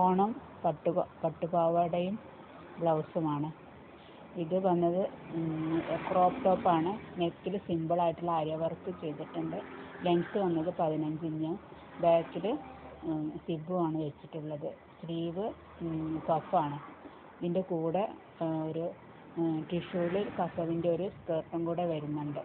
ഓണം പട്ടു പട്ടുപാവാടയും ബ്ലൗസുമാണ്. ഇത് വന്നത് ക്രോപ്പ് ടോപ്പാണ് നെക്കിൽ സിമ്പിളായിട്ടുള്ള ആര്യ വർക്ക് ചെയ്തിട്ടുണ്ട്. ലെങ്ത്ത് വന്നത് പതിനഞ്ച് ഇഞ്ച്. ബാക്കിൽ സിബ്ബുമാണ് വെച്ചിട്ടുള്ളത്. സ്ലീവ് പഫാണ് ഇതിന്റെ കൂടെ ഒരു ടിഷ്യൂവിൽ കസവിന്റെ ഒരു സ്കേർട്ടും കൂടെ വരുന്നുണ്ട്.